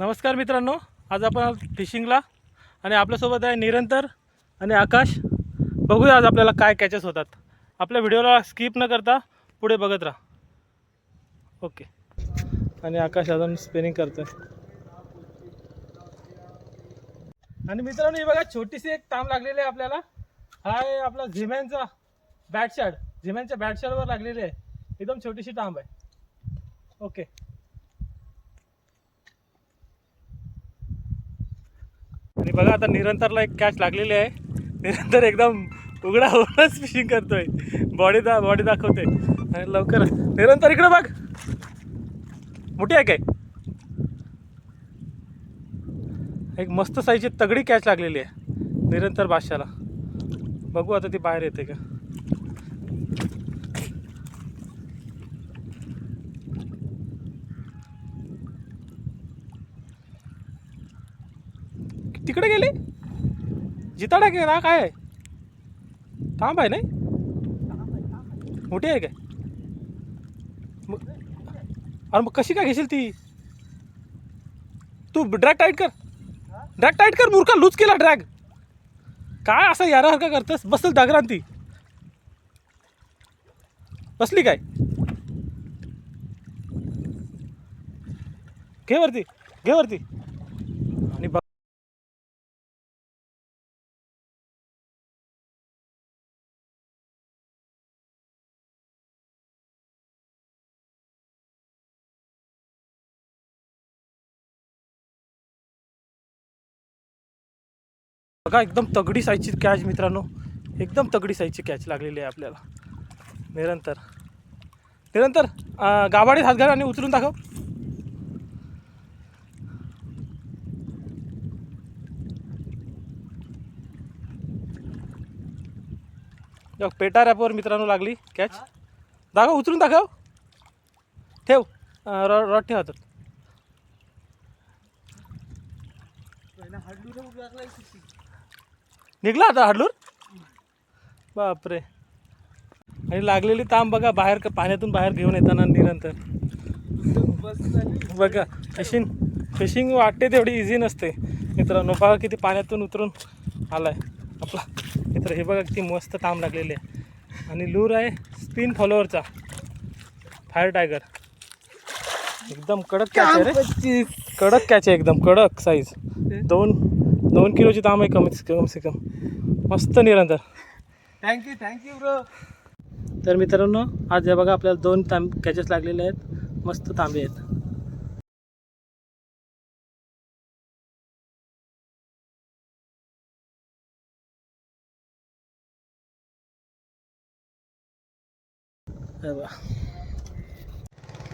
नमस्कार मित्रांनो आज आपण फिशिंगला आणि आपल्यासोबत आहे निरंतर आणि आकाश. बघूया आज आपल्याला काय कॅचेस होतात. आपल्या व्हिडिओला स्किप न करता पुढे बघत राहा. ओके आणि आकाश अजून स्पिनिंग करतोय. आणि मित्रांनो ही बघा छोटीशी एक ताम लागलेली आहे आपल्याला. हा आहे आपला झिम्यांचा बॅटशॅड झिम्यांच्या बॅटशॅडवर लागलेली आहे. एकदम छोटीशी तांब आहे. ओके आणि बघा आता निरंतरला एक कॅच लागलेली आहे. निरंतर एकदम उघडा होऊनच फिशिंग करतोय. बॉडी दा बॉडी दाखवते आणि लवकर. निरंतर इकडे बघ. मोठी आहे काय? एक मस्त साईजची तगडी कॅच लागलेली आहे. निरंतर बादशाला. बघू आता ती बाहेर येते का? तिकडे गेले? जिताडा के ना काय आहे? थांब आहे नाही? मोठी आहे काय? मग- अरे मग कशी काय घेशील ती? तू ड्रॅग टाईट कर. ड्रॅग टाईट कर मुरका लूज केला ड्रॅग काय असं यारासारखा करतेस? बसल दागरांती बसली काय? घे वरती. घे वरती. बघा एकदम तगडी साईजची कॅच मित्रांनो. एकदम तगडी साईजची कॅच लागलेली आहे आपल्याला. निरंतर. निरंतर अं, गाभाडीत हात घाल आणि उचलून दाखव. पेटा रॅपवर मित्रांनो लागली कॅच दाखव उचलून दाखव. ठेव. रॉ रॉड ठेव हातात. निघला आता हाडलूर बापरे. आणि लागलेली ताम बघा बाहेर क- पाण्यातून बाहेर घेऊन येताना निरंतर. बघा फिशिंग फिशिंग वाटते तेवढी इझी नसते. मित्रांनो बघा किती पाण्यातून उतरून आलाय. आपला मित्र हे बघा किती मस्त ताम लागलेली आहे. आणि लूर आहे स्पिन फॉलोअरचा फायर टायगर एकदम कडक कॅच आहे रे. कडक कॅच आहे एकदम कडक साईज दोन दोन किलोची ताम आहे कमीत कम से कम. मस्त निरंतर. थँक्यू थँक्यू ब्रो तर मित्रांनो आज हे बघा आपल्याला दोन तांब कॅचेस लागलेले आहेत. मस्त तांबे आहेत.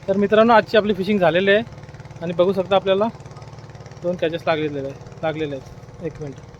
तर मित्रांनो आजची आपली फिशिंग झालेली आहे. आणि बघू शकता आपल्याला दोन कॅचेस लागलेले आहे लागलेले आहेत. एक मिनटं.